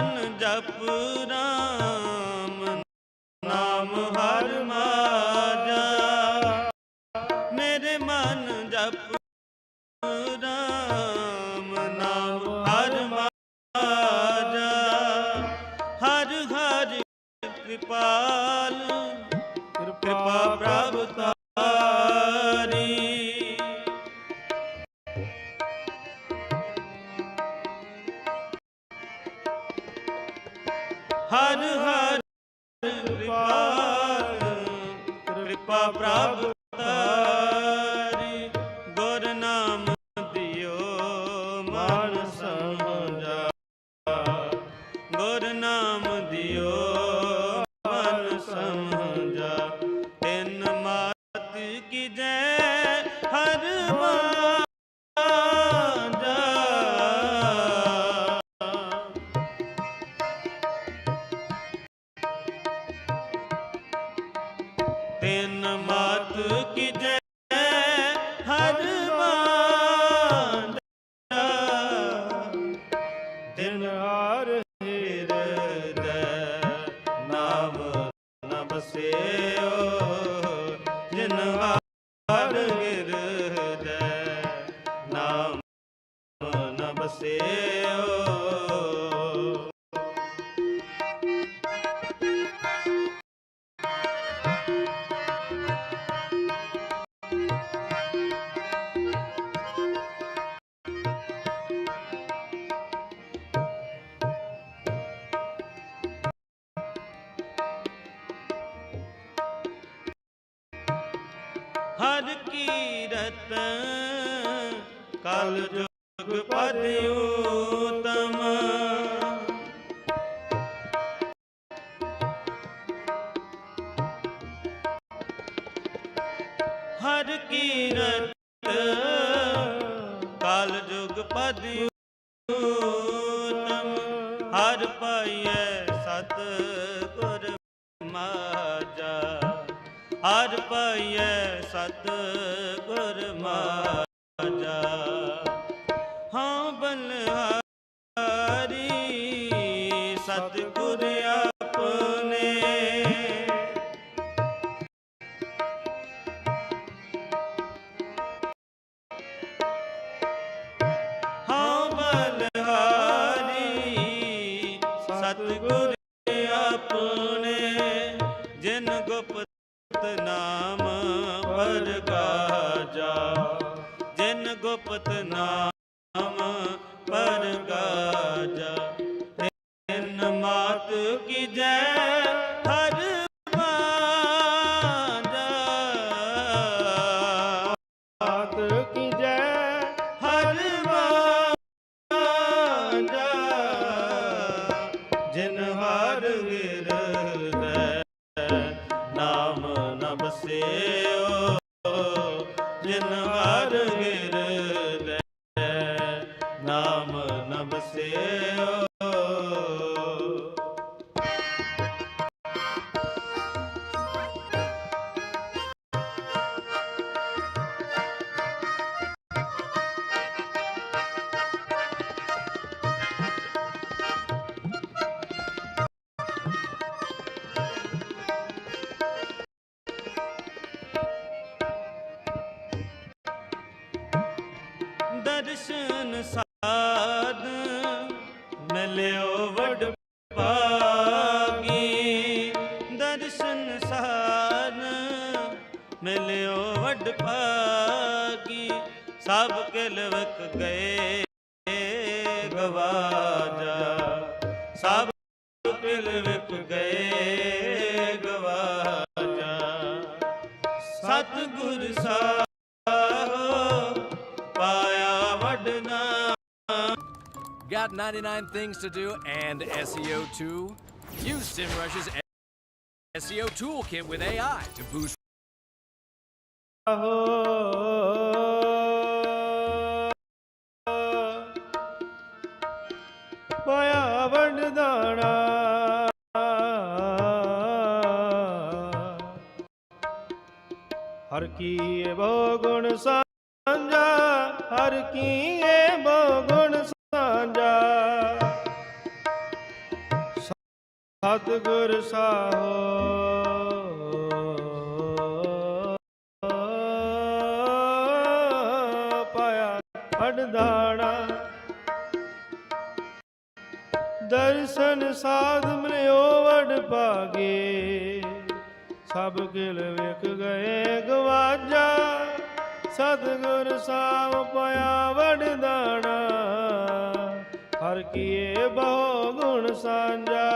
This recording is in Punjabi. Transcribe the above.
ਮੇਰੇ ਮਨ ਜਪ ਰਾਮ ਨਾਮ ਹਰ ਹਰ ਕਿਰਪਾਲ ਕਿਰਪਾ ਪ੍ਰਭ ਹਰ ਕੀਰਤ ਕਲ ਜੁਗ ਪਦ ਉਤਮ। ਹਰ ਕੀਰਤ ਕਲ ਜੁਗ ਪਦ ਹਰ ਪਾਈਐ ਸਤ ਗੁਰ ਮਾਜਾ। ਹਾਂ ਬਲਹਾਰੀ ਸਤ ਗੁਰ ਆਪਣੇ। ਹਾਂ ਬਲਹਾਰੀ, ਸਤਿਗੁਰ ਆਪਣੇ। ਜਿਨ ਗੁਪਤ ਨਾਮ ਪਰਗਾਜਾ ਜਿਨ ਗੁਪਤ ਨਾਮ ਜਿਨ ਸਭ ਕਿਲਵਕ ਗਏ ਗਵਾਜਾ ਸਭ ਕਿਲਵਕ ਗਏ ਗਵਾਜਾ ਸਤਿਗੁਰ ਸਾਹਿਬ ਪਾਇਆ ਵਡਨਾ Got 99 things to do and SEO too? Use SEMrush's SEO toolkit with AI to boost ਪਾਇਆ ਹਰ ਕੀਏ ਬਹੁ ਗੁਣ ਸਾਂਝਾ, ਹਰ ਕੀਏ ਬਹੁ ਗੁਣ ਸਾਂਝਾ। ਸਤਿਗੁਰ ਸਾਹੋ, ਪਾਇਆ ਅਡਦਾਣਾ ਦਰਸ਼ਨ ਸਾਧ ਮਿਲਿਓ ਵਡ ਭਾਗੇ। ਸਭ ਕਿਲ ਵੇਖ ਗਏ ਗਵਾਜਾ ਸਤਿਗੁਰ ਸਾਹ ਪਾਇਆ ਵਡਦਾਣਾ। ਹਰ ਕੀਏ ਬਹੁ ਗੁਣ ਸਾਂਝਾ।